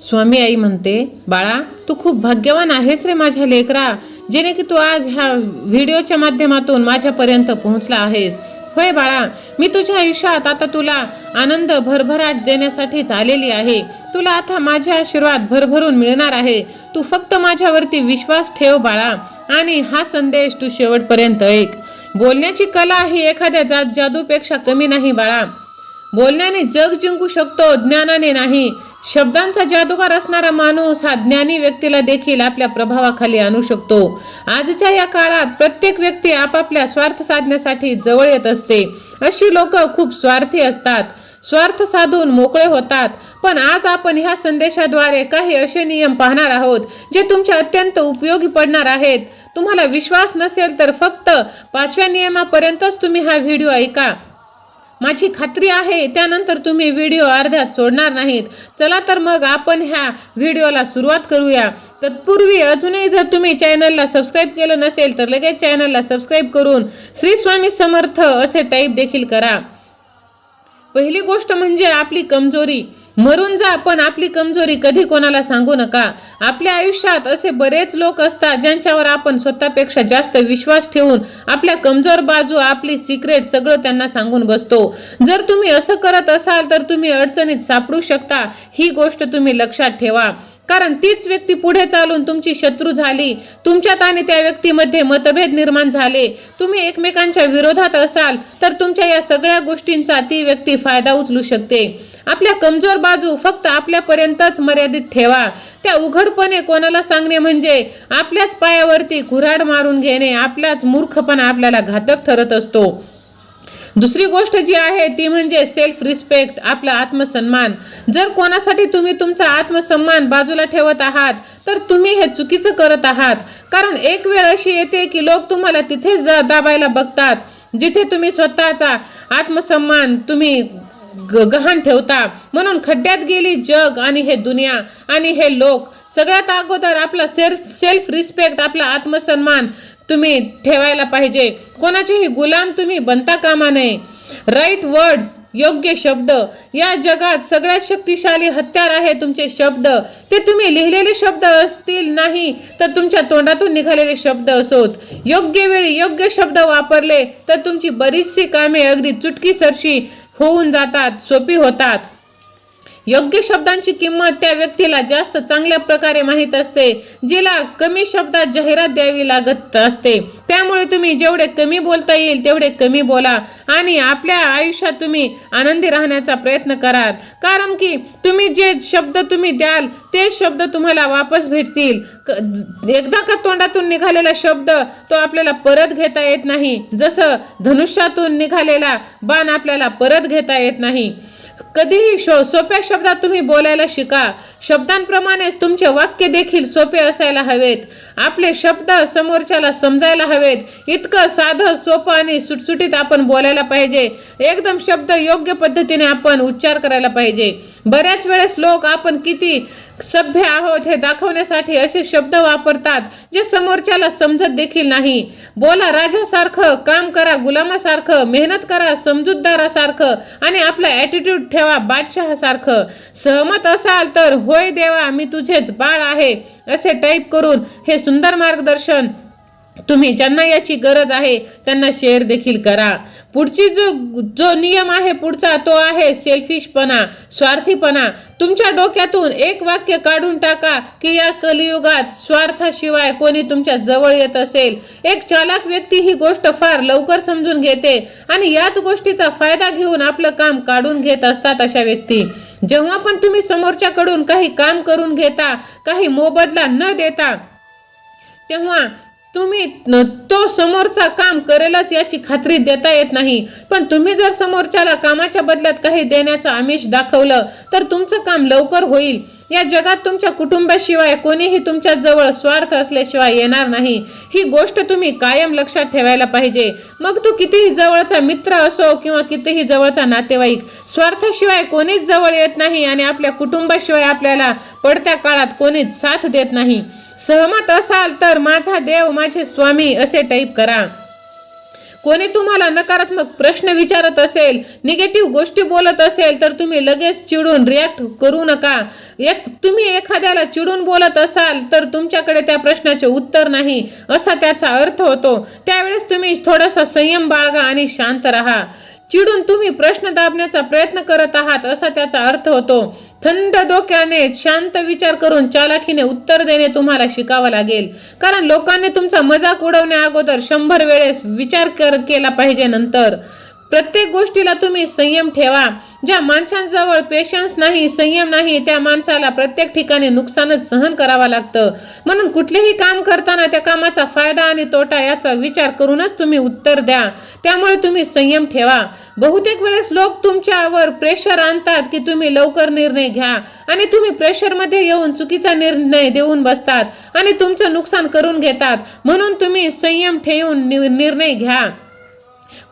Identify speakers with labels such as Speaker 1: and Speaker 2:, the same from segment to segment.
Speaker 1: स्वामी आई म्हणते बाळा तू खूप भाग्यवान आहेस रे माझ्या लेकरा जेणे की तू आज ह्या व्हिडिओच्या माध्यमातून माझ्यापर्यंत पोहोचला आहेस. होय बाळा मी तुझ्या आयुष्यात आता तुला आनंद भरभराट देण्यासाठीच आलेली आहे. तुला आता माझे आशीर्वाद भरभरून मिळणार आहे. तू फक्त माझ्यावरती विश्वास ठेव बाळा आणि हा संदेश तू शेवटपर्यंत ऐक. बोलण्याची कला ही एखाद्या जा जादूपेक्षा कमी नाही बाळा. बोलण्याने जग जिंकू शकतो ज्ञानाने नाही. शब्दांचा जादूगार असणारा माणूस हा ज्ञानी व्यक्तीला देखील आपल्या प्रभावाखाली आणू शकतो. आजच्या या काळात प्रत्येक व्यक्ती आपापल्या स्वार्थ साधण्यासाठी जवळ येत असते. अशी लोक खूप स्वार्थी असतात. स्वार्थ साधून मोकळे होतात. पण आज आपण ह्या संदेशाद्वारे काही असे नियम पाहणार आहोत जे तुमच्या अत्यंत उपयोगी पडणार आहेत. तुम्हाला विश्वास नसेल तर फक्त पाचव्या नियमापर्यंतच तुम्ही हा व्हिडिओ ऐका. माझी खात्री आहे त्यानंतर तुम्ही व्हिडिओ अर्ध्यात सोडणार नाहीत. चला तर मग आपण ह्या व्हिडिओला सुरुवात करूया. तत्पूर्वी अजूनही जर तुम्ही चॅनलला सबस्क्राईब केलं नसेल तर लगेच चॅनलला सबस्क्राईब करून श्री स्वामी समर्थ असे टाईप देखील करा. पहिली गोष्ट म्हणजे आपली कमजोरी. मरून जा पण आपली कमजोरी कधी कोणाला सांगू नका. आपल्या आयुष्यात असे बरेच लोक असतात ज्यांच्यावर आपण स्वतःपेक्षा जास्त विश्वास ठेवून आपल्या कमजोर बाजू आपली सिक्रेट सगळं त्यांना सांगून बसतो. जर तुम्ही असं करत असाल तर तुम्ही अडचणीत सापडू शकता. ही गोष्ट तुम्ही लक्षात ठेवा. कारण तीच व्यक्ती पुढे चालून तुमची शत्रू झाली. तुमच्यात आणि त्या व्यक्तीमध्ये मतभेद निर्माण झाले. तुम्ही एकमेकांच्या विरोधात असाल तर तुमच्या या सगळ्या गोष्टींचा ती व्यक्ती फायदा उचलू शकते. आपल्या कमजोर बाजू फक्त आपल्यापर्यंतच मर्यादित ठेवा. त्या उघडपणे कोणाला सांगणे म्हणजे आपल्याच पायावरती कुऱ्हाड मारून घेणे आपलाच मूर्खपणा आपल्याला घातक ठरत असतो. दुसरी गोष्ट जी आहे ती म्हणजे सेल्फ रिस्पेक्ट आपला आत्मसन्मान. जर कोणासाठी तुम्ही तुमचा आत्मसन्मान बाजूला ठेवत आहात तर तुम्ही हे चुकीचं करत आहात. कारण एक वेळ अशी येते की लोक तुम्हाला तिथेच जा- दाबायला बघतात. जिथे तुम्ही स्वतःचा आत्मसन्मान तुम्ही गहाण ठेवता. म्हणून खड्ड्यात गेली जग आणि हे दुनिया आणि हे लोक. सगळ्यात अगोदर आपला सेल्फ सेल्फ रिस्पेक्ट आपला आत्मसन्मान तुम्ही ठेवायला पाहिजे. कोणाचेही गुलाम तुम्ही बनता कामा नये. राईट वर्ड्स योग्य शब्द. या जगात सगळ्यात शक्तिशाली हत्यार आहे तुमचे शब्द. ते तुम्ही लिहिलेले शब्द असतील नाही तर तुमच्या तोंडातून निघालेले शब्द असोत. योग्य वेळी योग्य शब्द वापरले तर तुमची बरीचशी कामे अगदी चुटकीसरशी होऊन जातात सोपी होतात. योग्य शब्दांची किंमत त्या व्यक्तीला जास्त चांगल्या प्रकारे माहीत असते जिला कमी शब्दात जाहिरात द्यावी लागत असते. त्यामुळे तुम्ही जेवढे कमी बोलता येईल तेवढे कमी बोला आणि आपल्या आयुष्यात तुम्ही आनंदी राहण्याचा प्रयत्न कराल कारण की तुम्ही जे शब्द तुम्ही द्याल ते शब्द तुम्हाला वापस भेटतील. एकदा का तोंडातून निघालेला शब्द तो आपल्याला परत घेता येत नाही. जसं धनुष्यातून निघालेला बाण आपल्याला परत घेता येत नाही. कधीही शो सोप्या शब्दात तुम्ही बोलायला शिका. शब्दांप्रमाणेच तुमचे वाक्य देखील सोपे असायला हवेत. आपले शब्द समोरच्याला समजायला हवेत. इतकं साधं सोपं आणि सुटसुटीत आपण बोलायला पाहिजे. एकदम शब्द योग्य पद्धतीने आपण उच्चार करायला पाहिजे. बऱ्याच वेळेस लोक आपण किती सभ्य आहोत हे दाखवण्यासाठी असे शब्द वापरतात जे समोरच्याला समजत देखील नाही. बोला राजासारखं काम करा गुलामासारखं मेहनत करा समजूतदारासारखं आणि आपला ॲटिट्यूड ठेवा बादशहासारखं. सहमत असाल तर होय देवा मी तुझेच बाळ आहे असे टाईप करून हे सुंदर मार्गदर्शन तुम्ही ज्यांना याची गरज आहे त्यांना शेअर देखील करा. पुढची जो जो नियम आहे पुढचा तो आहे सेल्फिशपणा स्वार्थीपणा. तुमच्या डोक्यातून एक वाक्य काढून टाका की या कलियुगात स्वार्थाशिवाय कोणी तुमच्या जवळ येत असेल. एक चालाक व्यक्ती ही गोष्ट फार लवकर समजून घेते आणि याच गोष्टीचा फायदा घेऊन आपलं काम काढून घेत असतात अशा व्यक्ती. जेव्हा पण तुम्ही समोरच्याकडून काही काम करून घेता काही मोबदला न देता तेव्हा तुम्ही तो समोरचा काम करेलच याची खात्री देता येत नाही. पण तुम्ही जर समोरच्याला कामाच्या बदल्यात काही देण्याचं आमिष दाखवलं तर तुमचं काम लवकर होईल. या जगात तुमच्या कुटुंबाशिवाय कोणीही तुमच्या जवळ स्वार्थ असल्याशिवाय येणार नाही. ही गोष्ट तुम्ही कायम लक्षात ठेवायला पाहिजे. मग तो कितीही जवळचा मित्र असो किंवा कितीही जवळचा नातेवाईक स्वार्थाशिवाय कोणीच जवळ येत नाही आणि आपल्या कुटुंबाशिवाय आपल्याला पडत्या काळात कोणीच साथ देत नाही. सहमत असाल तर माझा देव माझे स्वामी असे टाईप करा. कोणी तुम्हाला नकारात्मक प्रश्न विचारत असेल निगेटिव्ह गोष्टी बोलत असेल तर तुम्ही लगेच चिडून रिॲक्ट करू नका. एक तुम्ही एखाद्याला चिडून बोलत असाल तर तुमच्याकडे त्या प्रश्नाचे उत्तर नाही असा त्याचा अर्थ होतो. त्यावेळेस तुम्ही थोडासा संयम बाळगा आणि शांत राहा. चिडून तुम्ही प्रश्न दाबण्याचा प्रयत्न करत आहात असा त्याचा अर्थ होतो. थंड डोक्याने शांत विचार करून चालाखीने उत्तर देणे तुम्हाला शिकावं लागेल. कारण लोकांनी तुमचा मजाक उडवण्या अगोदर शंभर वेळेस विचार कर केला पाहिजे नंतर. प्रत्येक गोष्टीला तुम्ही संयम ठेवा. ज्या माणसांजवळ पेशन्स नाही संयम नाही त्या माणसाला प्रत्येक ठिकाणी नुकसानच सहन करावं लागतं. म्हणून कुठलेही काम करताना त्या कामाचा फायदा आणि तोटा याचा विचार करूनच तुम्ही उत्तर द्या. त्यामुळे तुम्ही संयम ठेवा. बहुतेक वेळेस लोक तुमच्यावर प्रेशर आणतात की तुम्ही लवकर निर्णय घ्या आणि तुम्ही प्रेशरमध्ये येऊन चुकीचा निर्णय देऊन बसतात आणि तुमचं नुकसान करून घेतात. म्हणून तुम्ही संयम ठेवून नि- निर्णय घ्या.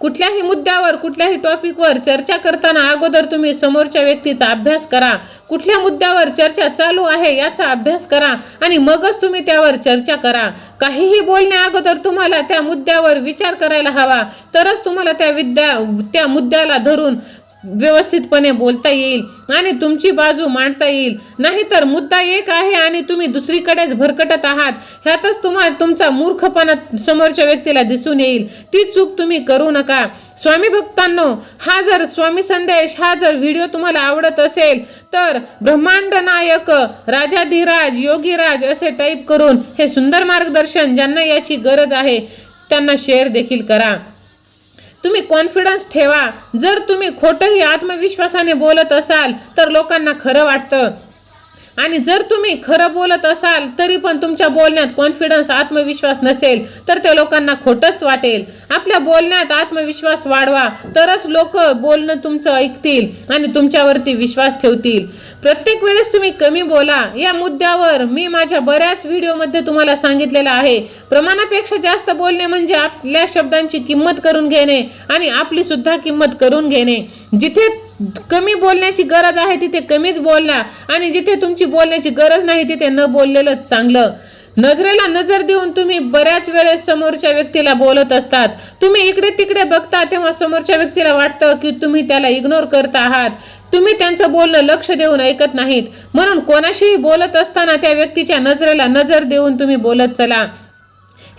Speaker 1: कुठल्याही मुद्द्यावर कुठल्याही टॉपिकवर चर्चा करताना अगोदर तुम्ही समोरच्या व्यक्तीचा अभ्यास करा. कुठल्या मुद्द्यावर चर्चा चालू आहे याचा अभ्यास करा आणि मगच तुम्ही त्यावर चर्चा करा. काहीही बोलण्या अगोदर तुम्हाला त्या मुद्द्यावर विचार करायला हवा. तरच तुम्हाला त्या विद्या त्या मुद्द्याला धरून व्यवस्थितपणे बोलता येईल आणि तुमची बाजू मांडता येईल. नाहीतर मुद्दा एक आहे आणि तुम्ही दुसरीकडेच भरकटत आहात. ह्यातच तुम्हाला तुमचा मूर्खपणा समोरच्या व्यक्तीला दिसून येईल. ती चूक तुम्ही करू नका. स्वामी भक्तांनो हा जर स्वामी संदेश हा जर व्हिडिओ तुम्हाला आवडत असेल तर ब्रह्मांड नायक राजाधिराज योगीराज असे टाईप करून हे सुंदर मार्गदर्शन ज्यांना याची गरज आहे त्यांना शेअर देखील करा. तुम्ही कॉन्फिडन्स ठेवा. जर तुम्ही खोटंही आत्मविश्वासाने बोलत असाल तर लोकांना खरं वाटतं. आणि जर तुम्ही खरं बोलत असाल तरी पण तुमच्या बोलण्यात कॉन्फिडन्स आत्मविश्वास नसेल तर ते लोकांना खोटंच वाटेल. आपल्या बोलण्यात आत्मविश्वास वाढवा. तरच लोक बोलणं तुमचं ऐकतील आणि तुमच्यावरती विश्वास ठेवतील. प्रत्येक वेळेस तुम्ही कमी बोला. या मुद्द्यावर मी माझ्या बऱ्याच व्हिडिओमध्ये तुम्हाला सांगितलेलं आहे. प्रमाणापेक्षा जास्त बोलणे म्हणजे आपल्या शब्दांची किंमत करून घेणे आणि आपली सुद्धा किंमत करून घेणे. जिथे कमी बोलण्याची गरज आहे तिथे कमीच बोलला आणि जिथे तुमची बोलण्याची गरज नाही तिथे न बोललेलं चांगलं. नजरेला नजर देऊन तुम्ही बऱ्याच वेळेस समोरच्या व्यक्तीला बोलत असतात. तुम्ही इकडे तिकडे बघता तेव्हा समोरच्या व्यक्तीला वाटतं की तुम्ही त्याला इग्नोर करत आहात. तुम्ही त्यांचं बोलणं लक्ष देऊन ऐकत नाहीत. म्हणून कोणाशीही बोलत असताना त्या व्यक्तीच्या नजरेला नजर देऊन तुम्ही बोलत चला.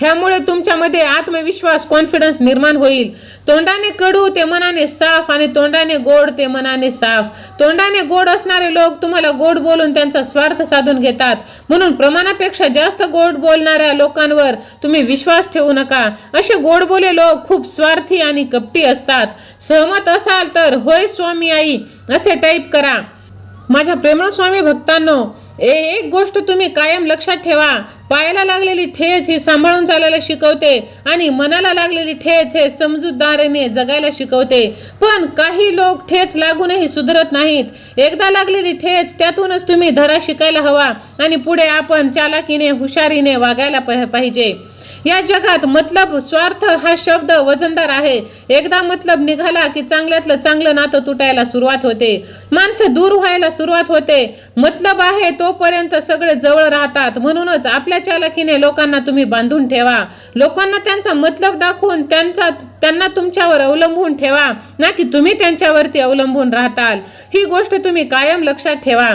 Speaker 1: ह्यामुळे तुमच्यामध्ये आत्मविश्वास कॉन्फिडन्स निर्माण होईल. तोंडाने कडू ते मनाने साफ आणि तोंडाने गोड ते मनाने साफ. तोंडाने गोड असणारे लोक तुम्हाला गोड बोलून त्यांचा स्वार्थ साधून घेतात. म्हणून प्रमाणापेक्षा जास्त गोड बोलणाऱ्या लोकांवर तुम्ही विश्वास ठेवू नका. असे गोड बोले लोक खूप स्वार्थी आणि कपटी असतात. सहमत असाल तर होय स्वामी आई असे टाईप करा. माझ्या प्रेमळ स्वामी भक्तांनो ए एक गोष्ट तुम्ही कायम लक्षात ठेवा. पायाला लागलेली ठेच ही सांभाळून चालायला शिकवते आणि मनाला लागलेली ठेच हे समजूतदारीने जगायला शिकवते. पण काही लोक ठेच लागूनही सुधरत नाहीत. एकदा लागलेली ठेच त्यातूनच तुम्ही धडा शिकायला हवा आणि पुढे आपण चालाकीने हुशारीने वागायला पह- पाहिजे. या जगात मतलब स्वार्थ हा शब्द वजनदार आहे. एकदा मतलब निघाला की चांगल्यातलं चांगलं नातं तुटायला सुरुवात होते. माणसं दूर व्हायला सुरुवात होते. मतलब आहे तोपर्यंत सगळे जवळ राहतात. म्हणूनच आपल्या चालकीने लोकांना तुम्ही बांधून ठेवा. लोकांना त्यांचा मतलब दाखवून त्यांचा त्यांना तुमच्यावर अवलंबून ठेवा. ना की तुम्ही त्यांच्यावरती अवलंबून राहताल. ही गोष्ट तुम्ही कायम लक्षात ठेवा.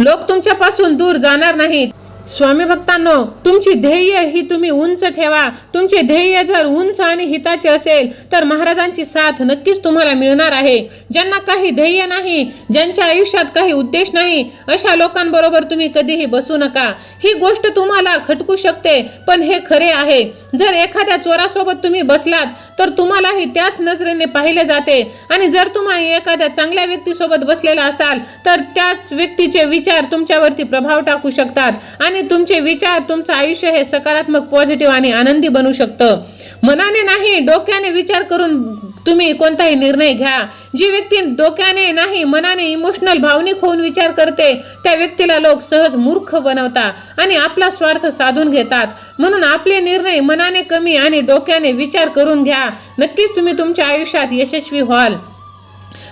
Speaker 1: लोक तुमच्यापासून दूर जाणार नाहीत. स्वामी भक्तांनो तुमची ध्येय ही तुम्ही उंच ठेवा. तुमचे ध्येय जर उंच आणि हिताचे असेल तर महाराजांची साथ नक्कीच तुम्हाला मिळणार आहे. ज्यांना काही ध्येय नाही ज्यांच्या आयुष्यात काही उद्देश नाही अशा लोकांबरोबर तुम्ही कधीही बसू नका. ही गोष्ट तुम्हाला खटकू शकते पण हे खरे आहे. जर एखाद्या चोरासोबत तुम्ही बसलात तर तुम्हालाही त्याच नजरेने पाहिले जाते. आणि जर तुम्ही एखाद्या चांगल्या व्यक्तीसोबत बसलेला असाल तर त्याच व्यक्तीचे विचार तुमच्यावरती प्रभाव टाकू शकतात. आणि तुमचे विचार तुमचं आयुष्य हे सकारात्मक पॉझिटिव्ह आणि आनंदी बनू शकतं. मनाने नाही डोक्याने विचार करून तुम्ही कोणताही निर्णय घ्या. जी व्यक्ती डोक्याने नाही मनाने इमोशनल भावनिक होऊन विचार करते त्या व्यक्तीला लोक सहज मूर्ख बनवतात आणि आपला स्वार्थ साधून घेतात. म्हणून आपले निर्णय मनाने कमी आणि डोक्याने विचार करून घ्या. नक्कीच तुम्ही तुमच्या आयुष्यात यशस्वी व्हाल.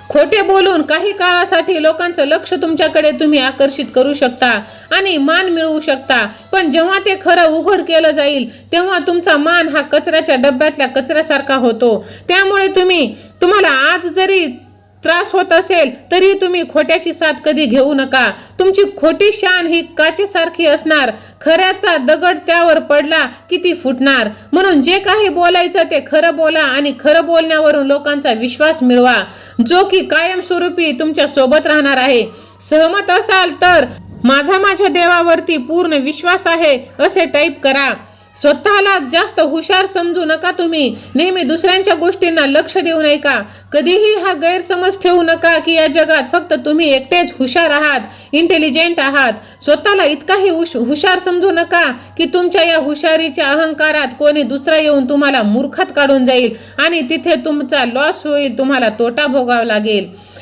Speaker 1: खोटे बोलून काही काळासाठी लोकांचं लक्ष तुमच्याकडे तुम्ही आकर्षित करू शकता आणि मान मिळवू शकता. पण जेव्हा ते खरं उघड केलं जाईल तेव्हा तुमचा मान हा कचऱ्याच्या डब्यातल्या कचऱ्यासारखा होतो. त्यामुळे तुम्ही तुम्हाला आज जरी त्रास होत असेल तरी तुम्ही खोट्याची साथ कधी घेऊ नका. तुमची खोटी शान ही काचेसारखी असणार. खऱ्याचा दगड त्यावर पडला की ती फुटणार. म्हणून जे काही बोलायचं ते खरं बोला आणि खरं बोलण्यावरून लोकांचा विश्वास मिळवा. जो की कायमस्वरूपी तुमच्यासोबत राहणार आहे. सहमत असाल तर माझा माझ्या देवावरती पूर्ण विश्वास आहे असे टाईप करा. स्वतःला जास्त हुशार समजू नका तुम्ही. नेहमी दुसऱ्यांच्या गोष्टींना लक्ष देऊ नये का? कधीही हा गैरसमज ठेवू नका की या जगात फक्त तुम्ही एकटेच हुशार आहात इंटेलिजंट आहात. स्वतःला इतकाही हुश- हुशार समजू नका की तुमच्या या हुशारीच्या अहंकारात कोणी दुसरा येऊन तुम्हाला मूर्खात काढून जाईल आणि तिथे तुमचा लॉस होईल तुम्हाला तोटा भोगावा लागेल.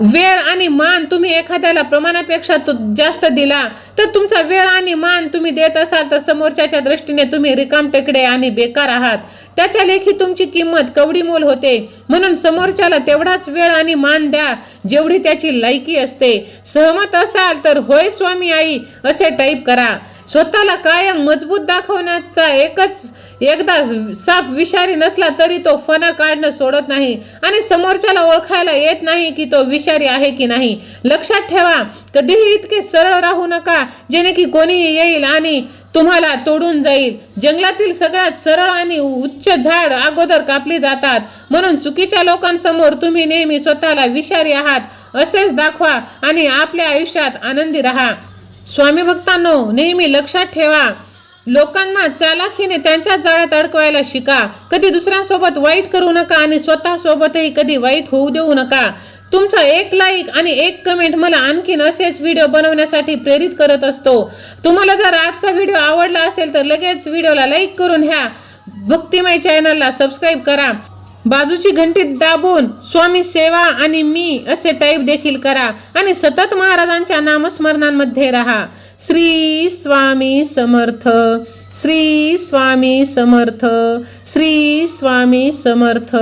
Speaker 1: वेळ आणि मान तुम्ही एखाद्याला प्रमाणापेक्षा तु- जास्त दिला तर तुमचा वेळ आणि मान तुम्ही देत असाल तर समोरच्याच्या दृष्टीने तुम्ही रिकाम टेकडे आणि बेकार आहात. त्याच्या लेखी तुमची किंमत कवडी मोल होते. म्हणून समोरच्याला तेवढाच वेळ आणि मान द्या जेवढी त्याची लायकी असते. सहमत असाल तर होय स्वामी आई असे टाईप करा. स्वतःला कायम मजबूत दाखवण्याचा एकच एकदा साप विषारी नसला तरी तो फणा काढणं सोडत नाही. आणि समोरच्याला ओळखायला येत नाही की तो विषारी आहे की नाही. लक्षात ठेवा कधीही इतके सरळ राहू नका जेणे की कोणीही येईल आणि तुम्हाला तोडून जाईल. जंगलातील सगळ्यात सरळ आणि उच्च झाड अगोदर कापली जातात. म्हणून चुकीच्या लोकांसमोर तुम्ही नेहमी स्वतःला विषारी आहात. असेच दाखवा आणि आपल्या आयुष्यात आनंदी राहा. स्वामी भक्तांनो नेहमी लक्षात ठेवा. लोकांना चालाखीने त्यांच्या जाळ्यात अडकवायला शिका. कधी दुसऱ्यांसोबत वाईट करू नका आणि स्वतःसोबतही कधी वाईट होऊ देऊ नका. तुमचा एक लाईक आणि एक कमेंट मला आणखीन असेच व्हिडिओ बनवण्यासाठी प्रेरित करत असतो. तुम्हाला जर आजचा व्हिडिओ आवडला असेल तर लगेच व्हिडिओला लाईक करून ह्या भक्तिमय चॅनलला सबस्क्राईब करा. बाजूची घंटी दाबून स्वामी सेवा आणि मी असे टाईप देखील करा आणि सतत महाराजांच्या नामस्मरणांमध्ये राहा. श्री स्वामी समर्थ. श्री स्वामी समर्थ. श्री स्वामी समर्थ.